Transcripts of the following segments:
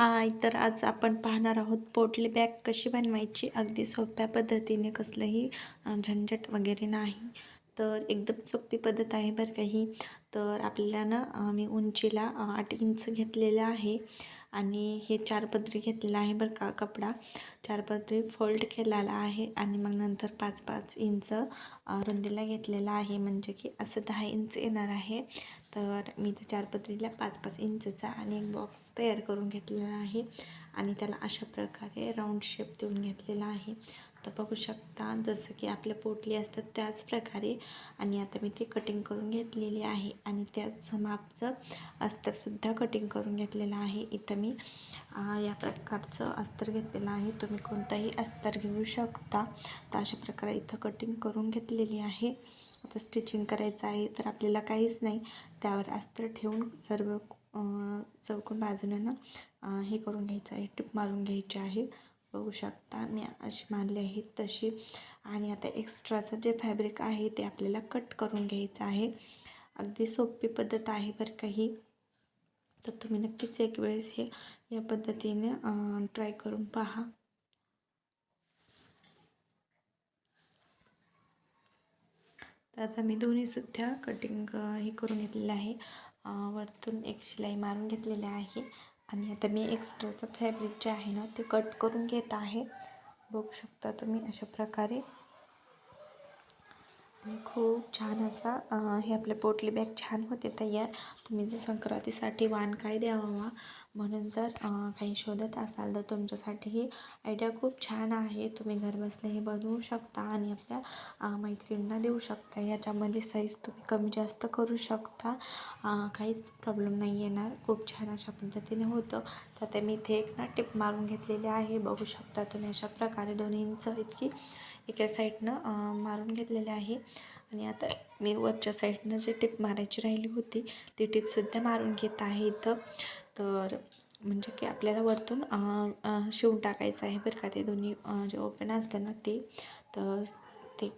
हाय तर आज आपण पाहणार आहोत पोटली बॅग कशी बनवायची? अगदी सोप्या पद्धतीने कसलंही झंझट वगैरे नाही. तर एकदम सोपी पद्धत आहे बरं का ही. तर आपल्याला ना मी उंचीला आठ इंच घेतलेलं आहे. आणि हे चार पदरी घेतलेलं आहे बरं का कपडा. चार पदरी फोल्ड केलेला आहे आणि मग नंतर पाच पाच इंच रुंदीला घेतलेला आहे. म्हणजे की असं दहा इंच येणार आहे. तर मी त्या चार पदरीला पाच पाच इंचचा आणि एक बॉक्स तयार करून घेतलेला आहे. आणि त्याला अशा प्रकारे राऊंड शेप देऊन घेतलेला आहे. तर बघू शकता जसं की आपल्या पोटली असतात त्याच प्रकारे आणि आता मी ते कटिंग करून घेतलेली आहे आणि त्याच मापचं अस्तरसुद्धा कटिंग करून घेतलेलं आहे. इथं मी या प्रकारचं अस्तर घेतलेलं आहे. तुम्ही कोणताही अस्तर घेऊ शकता. तर अशा प्रकारे इथं कटिंग करून घेतलेली आहे. आता स्टिचिंग करायचं आहे तर आपल्याला काहीच नाही. त्यावर अस्तर ठेवून सर्व चौकोन बाजूनं ना हे करून घ्यायचं आहे. टिप मारून घ्यायची आहे. बघू शकता. मी अशी मारली आहे तशी. आणि आता एक्स्ट्राचं जे फॅब्रिक आहे ते आपल्याला कट करून घ्यायचं आहे. अगदी सोपी पद्धत आहे बरं काही तर तुम्ही नक्कीच एक वेळेस हे या पद्धतीने ट्राय करून पहा. तर आता मी दोन्हीसुद्धा कटिंग हे करून घेतलेलं आहे. वरतून एक शिलाई मारून घेतलेली आहे. आणि आता मी एक्स्ट्राचं फॅब्रिक जे आहे ना ते कट करून घेत आहे. बघू शकता तुम्ही अशा प्रकारे. आणि खूप छान असा हे आपले पोटली बॅग छान होते तयार. तुम्ही जर संक्रांतीसाठी वाण काय द्यावा म्हणून जर काही शोधत असाल तर तुमच्यासाठी ही आयडिया खूप छान आहे. तुम्ही घरबसल्या हे बनवू शकता आणि आपल्या मैत्रिणींना देऊ शकता. याच्यामध्ये साईज तुम्ही कमी जास्त करू शकता. काहीच प्रॉब्लेम नाही येणार. खूप छान अशा पद्धतीने होतं. तर ते मी इथे एक ना टिप मारून घेतलेली आहे. बघू शकता तुम्ही अशा प्रकारे दोन्ही इंच इतकी एका साईडनं मारून घेतलेले आहे. आणि आता मी वरच्या साईडनं जी टिप मारायची राहिली होती ती टिपसुद्धा मारून घेत आहे इथं. तर म्हणजे की आपल्याला वरतून शिवून टाकायचं आहे बरं का ते दोन्ही जे ओपन असतं ना ते. तर ते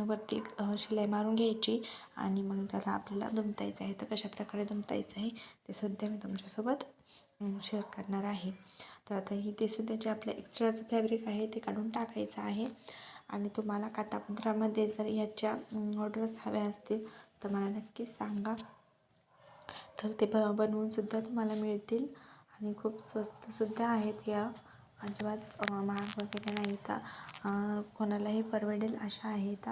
वरती शिलाई मारून घ्यायची आणि मग त्याला आपल्याला दुमतायचं आहे. तर कशा प्रकारे दुमतायचं आहे ते सुद्धा मी तुमच्यासोबत शेअर करणार आहे. तर आता ही ते सुद्धा जे आपलं एक्स्ट्राचं फॅब्रिक आहे ते काढून टाकायचं आहे. आणि तुम्हाला काटापत्रामध्ये जर याच्या ऑर्डर्स हव्या असतील तर मला नक्कीच सांगा. तर ते ब बनवूनसुद्धा तुम्हाला मिळतील. आणि खूप स्वस्तसुद्धा आहेत या. अजिबात महाग वगैरे नाही तर कोणालाही परवडेल अशा आहेत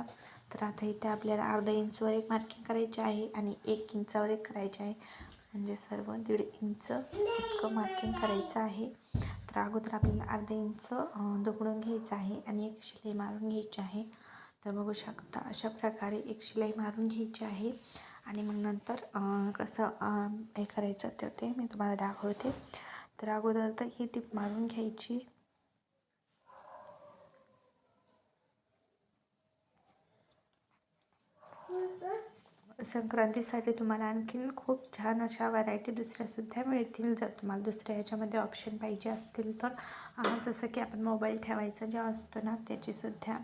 तर आता इथे आपल्याला अर्धा इंचवर एक मार्किंग करायची आहे आणि एक इंचावर एक करायचे आहे. म्हणजे सर्व दीड इंच इतकं मार्किंग करायचं आहे. तर अगोदर आपल्याला अर्धा इंच अ, घ्यायचं आहे आणि एक शिलाई मारून घ्यायची आहे. तर बघू शकता अशा प्रकारे एक शिलाई मारून घ्यायची आहे. आणि मग नंतर कसं हे करायचं तर ते मी तुम्हाला दाखवते. तर अगोदर तर ही टीप मारून घ्यायची. संक्रांतीसाठी तुम्हाला आणखीन खूप छान अशा व्हरायटी दुसऱ्यासुद्धा मिळतील. जर तुम्हाला दुसऱ्या ह्याच्यामध्ये ऑप्शन पाहिजे असतील तर जसं की आपण मोबाईल ठेवायचा जे असतो ना त्याचीसुद्धा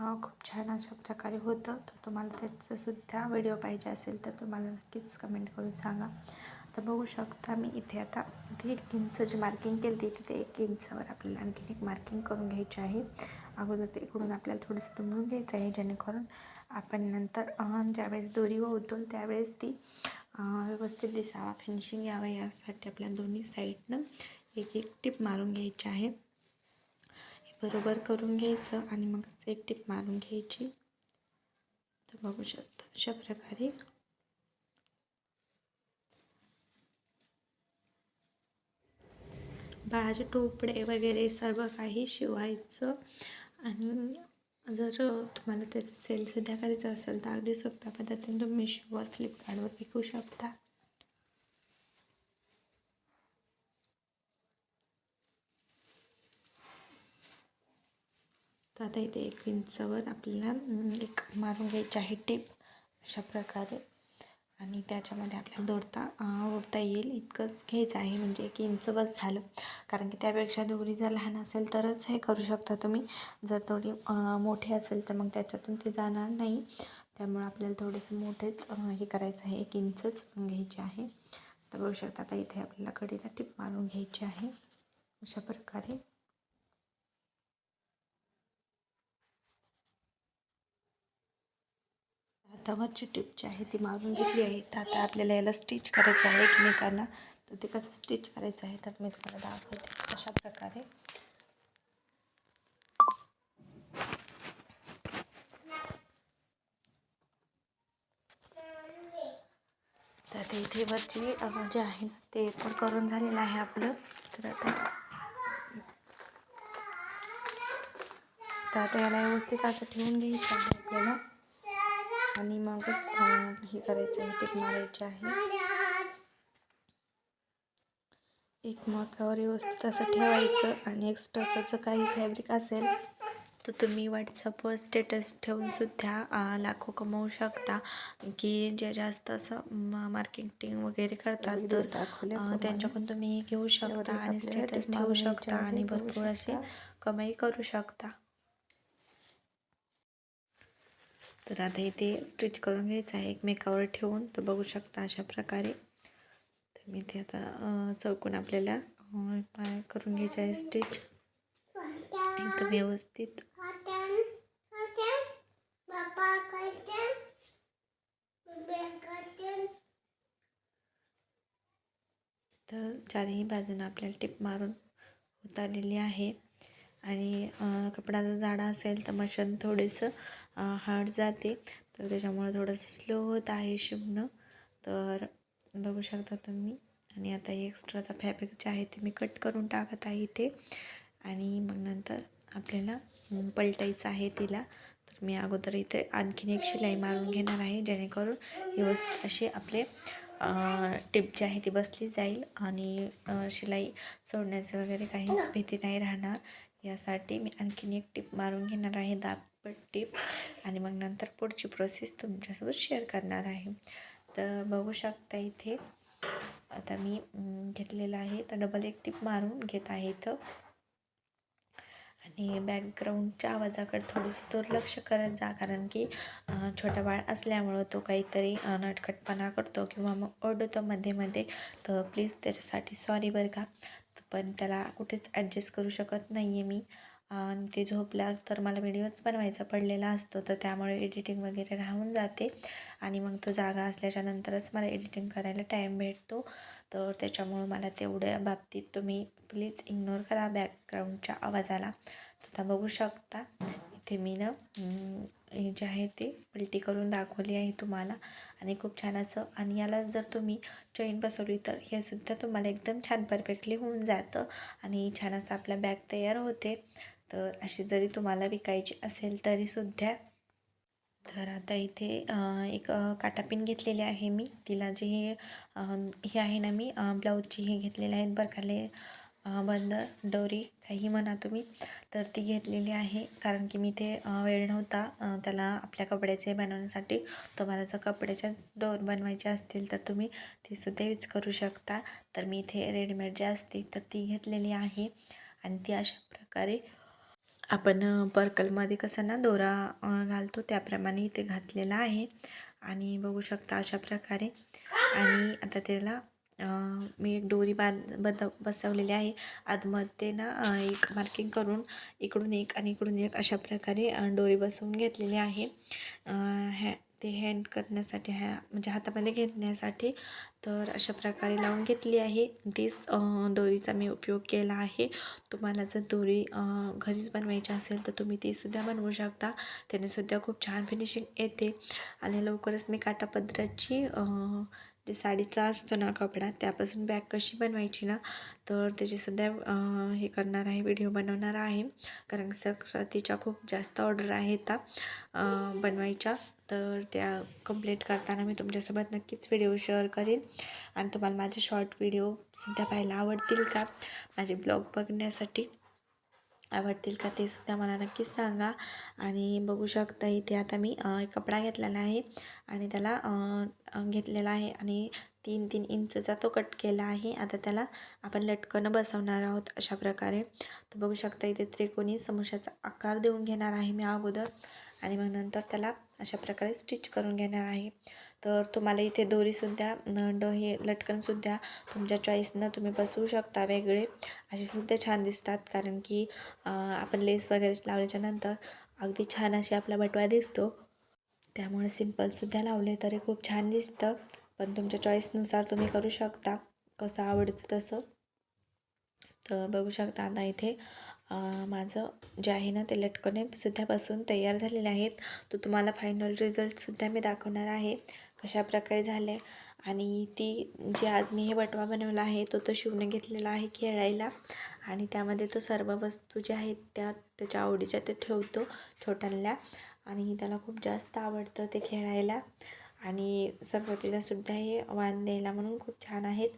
खूप छान अशा प्रकारे होतं. तर तुम्हाला त्याचंसुद्धा व्हिडिओ पाहिजे असेल तर तुम्हाला नक्कीच कमेंट करून सांगा. तर बघू शकता मी इथे आता इथे एक इंच जी मार्किंग केली होती तिथे एक इंचावर आपल्याला आणखीन एक मार्किंग करून घ्यायची आहे. अगोदर ते इकडून आपल्याला थोडंसं तुंबून घ्यायचं आहे जेणेकरून आपण नंतर ज्यावेळेस दोरी होतोल त्यावेळेस ती व्यवस्थित दिसावा. फिनिशिंग यावं यासाठी आपल्या दोन्ही साईडनं एक एक टिप मारून घ्यायची आहे. बरोबर करून घ्यायचं आणि मगच एक टिप मारून घ्यायची. तर बघू शकता अशा प्रकारे. बाळाचे टोपडे वगैरे सर्व काही शिवायचं. आणि जर तुम्हाला त्याचं सेल सध्या करायचं असेल तर अगदी सोप्या पद्धतीने तुम्ही मिशोवर फ्लिपकार्टवर विकू शकता. तर आता इथे एक इंचवर आपल्याला एक मारून घ्यायची आहे टेप अशा प्रकारे. आणि त्याच्यामध्ये आपल्याला दोडता ओढता येईल. इतकंच घ्यायचं आहे. म्हणजे एक इंच बस झालं. कारण की त्यापेक्षा दोरी जर लहान असेल तरच हे करू शकता तुम्ही. जर थोडी मोठी असेल तर मग त्याच्यातून ते जाणार नाही. त्यामुळे आपल्याला थोडंसं मोठेच हे करायचं आहे. एक इंचच घ्यायचे आहे. तर बघू शकता आता इथे आपल्याला कडीला टिप मारून घ्यायची आहे. अशा प्रकारे. आता टिप जी आहे ती मारून घेतली आहे. तर आता आपल्याला याला स्टिच करायचं आहे एकमेकांना. तर ते कसं स्टिच करायचं आहे तर मी तुम्हाला दाखवते. अशा प्रकारे. तर आता इथे वरची जे आहे ना ते पण करून झालेलं आहे आपलं. तर आता तर आता याला व्यवस्थित असं ठेवून घ्यायचं आहे आपल्याला. आणि मगच हे करायचं आहे टिक मारायची आहे. एक मकावर व्यवस्थित असं ठेवायचं आणि एक्स्ट्राचं काही फॅब्रिक असेल तर तुम्ही व्हॉट्सअपवर स्टेटस ठेवून सुद्धा अं, लाखो कमवू शकता. की जे जास्त असं मार्केटिंग वगैरे करतात तर त्यांच्याकडून तुम्ही घेऊ शकता आणि स्टेटस ठेवू शकता आणि भरपूर अशी कमाई करू शकता. तर आता इथे स्टिच करून घ्यायचं आहे. एकमेकावर ठेवून तर बघू शकता अशा प्रकारे. तर मी ते आता चौकून आपल्याला पाय करून घ्यायचे आहे स्टिच एकदम व्यवस्थित. तर चारही बाजूनं आपल्याला टिप मारून होत आलेली आहे. आणि कपडा जर जाडा असेल तर मशीन थोडेसं हार्ड जाते. तर त्याच्यामुळे थोडंसं स्लो होत आहे शिवणं. तर बघू शकता तुम्ही. आणि आता हे एक्स्ट्राचा फॅब्रिक जे आहे ते मी कट करून टाकत आहे इथे. आणि मग नंतर आपल्याला पलटायचं आहे तिला. तर मी अगोदर इथे आणखीन एक शिलाई मारून घेणार आहे जेणेकरून व्यवस्थित असे आपले टिप जी आहे ती बसली जाईल. आणि शिलाई सोडण्याचं वगैरे काहीच भीती नाही राहणार. यासाठी मी आणखीन एक टिप मारून घेणार आहे दाबपट टिप. आणि मग नंतर पुढची प्रोसेस तुमच्यासोबत शेअर करणार आहे. तर बघू शकता इथे आता मी घेतलेलं आहे. तर डबल एक टिप मारून घेत आहे इथं. आणि बॅकग्राऊंडच्या आवाजाकडे थोडीशी दुर्लक्ष करत जा कारण की छोटा बाळ असल्यामुळं तो काहीतरी नटखटपणा करतो किंवा मग ओरडतो मध्ये मध्ये. तर प्लीज त्याच्यासाठी सॉरी बरं का. पण त्याला कुठेच ॲडजस्ट करू शकत नाही आहे मी. आणि ते झोपला तर मला व्हिडिओच बनवायचा पडलेला असतो तर त्यामुळे एडिटिंग वगैरे राहून जाते. आणि मग तो जागा असल्याच्या नंतरच मला एडिटिंग करायला टाईम भेटतो. तर त्याच्यामुळं मला तेवढ्या बाबतीत तुम्ही प्लीज इग्नोर करा बॅकग्राऊंडच्या आवाजाला. तर बघू शकता. इथे मी ना हे जे आहे ते पलटी करून दाखवली आहे तुम्हाला. आणि खूप छान असं आणि यालाच जर तुम्ही चैन बसवली तर हे सुद्धा तुम्हाला एकदम छान परफेक्टली होऊन जातं. आणि छान असं आपला बॅग तयार होते. तर अशी जरी तुम्हाला विकायची असेल तरीसुद्धा तर आता इथे एक काटापिन घेतलेली आहे मी. तिला जे हे हे आहे ना मी ब्लाऊजची हे घेतलेले आहेत बरखाले बंद डोरी काही म्हणा तुम्ही. तर ती घेतलेली आहे. कारण की मी ते वेळ नव्हता त्याला आपल्या कपड्याचे बनवण्यासाठी. तुम्हाला जर कपड्याच्या डोर बनवायचे असतील तर तुम्ही ती सुद्धा यूज करू शकता. तर मी इथे रेडीमेड जे असते तर ती घेतलेली आहे. आणि ती अशा प्रकारे आपण पर्कलमध्ये कसं ना दोरा घालतो त्याप्रमाणे इथे घातलेला आहे. आणि बघू शकता अशा प्रकारे. आणि आता त्याला मी एक दोरी बांध बद बसवलेली आहे. आतमध्ये ना एक मार्किंग करून इकडून एक आणि इकडून एक अशा प्रकारे डोरी दोरी बसवून घेतलेली आहे. हॅ ते हँड करण्यासाठी ह्या म्हणजे हातामध्ये घेण्यासाठी तर अशा प्रकारे लावून घेतली आहे. तीच दोरीचा मी उपयोग केला आहे. तुम्हाला जर दोरी घरीच बनवायची असेल तर तुम्ही तीसुद्धा बनवू शकता. त्यानेसुद्धा खूप छान फिनिशिंग येते. आणि लवकरच मी काटापदराची जे साडीचा असतो ना कपडा त्यापासून बॅग कशी बनवायची ना तर त्याची सध्या हे करणार आहे व्हिडिओ बनवणार आहे. कारण संक्रांतीच्या खूप जास्त ऑर्डर आहेत बनवायच्या. तर त्या कंप्लीट करताना मी तुमच्यासोबत नक्कीच व्हिडिओ शेअर करेन. आणि तुम्हाला माझे शॉर्ट व्हिडिओसुद्धा पाहायला आवडतील का? माझे ब्लॉग बघण्यासाठी. आवडतील का ते सुद्धा मला नक्कीच सांगा. आणि बघू शकता इथे आता मी कपडा घेतलेला आहे आणि त्याला घेतलेला आहे आणि तीन तीन इंचचा तो कट केला आहे. आता त्याला आपण लटकन बसवणार आहोत अशा प्रकारे. तर बघू शकता इथे त्रिकोणी समोशाचा आकार देऊन घेणार आहे मी अगोदर. आणि मग नंतर त्याला अशा प्रकारे स्टिच करून घेणार आहे. तर तुम्हाला इथे दोरीसुद्धा नंड हे लटकनसुद्धा तुमच्या चॉईसनं तुम्ही बसवू शकता वेगळे. असे सुद्धा छान दिसतात कारण की आपण लेस वगैरे लावल्याच्या नंतर अगदी छान अशी आपला बटवा दिसतो. त्यामुळे सिम्पलसुद्धा लावले तरी खूप छान दिसतं. पण तुमच्या चॉईसनुसार तुम्ही करू शकता. कसं आवडतं तसं. तर बघू शकता आता इथे माझं जे आहे ना ते लटकने सुद्धा बसून तयार झालेले आहेत. तो तुम्हाला फायनल रिझल्टसुद्धा मी दाखवणार आहे. कशा प्रकारे झाले आणि ती जे आज मी हे बटवा बनवला आहे तो तो शिवने घेतलेला आहे खेळायला. आणि त्यामध्ये तो सर्व वस्तू ज्या आहेत त्या त्याच्या आवडीच्या ते ठेवतो छोट्यांना आणि त्याला खूप जास्त आवडतं ते खेळायला. आणि सुद्धा हे वाण द्यायला म्हणून खूप छान आहेत.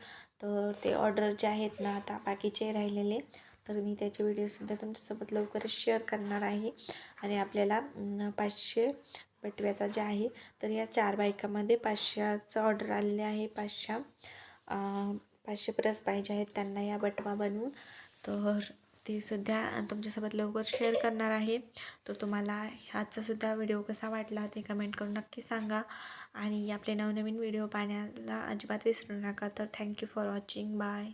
तर ते ऑर्डर जे आहेत ना आता बाकीचे राहिलेले तर मी त्याचे व्हिडिओसुद्धा तुमच्यासोबत लवकरच शेअर करणार आहे. आणि आपल्याला पाचशे बटव्याचा जे आहे तर या चार बायकामध्ये पाचशेचं ऑर्डर आलेले आहे. पाचशे पाचशे प्लस पाहिजे आहेत त्यांना या बटवा बनवून. तर ते सुद्धा तुमच्यासोबत लवकर शेअर करणार आहे. तर तुम्हाला आजचासुद्धा व्हिडिओ कसा वाटला ते कमेंट करून नक्की सांगा. आणि आपले नवनवीन व्हिडिओ पाहण्याला अजिबात विसरू नका. तर थँक्यू फॉर वॉचिंग बाय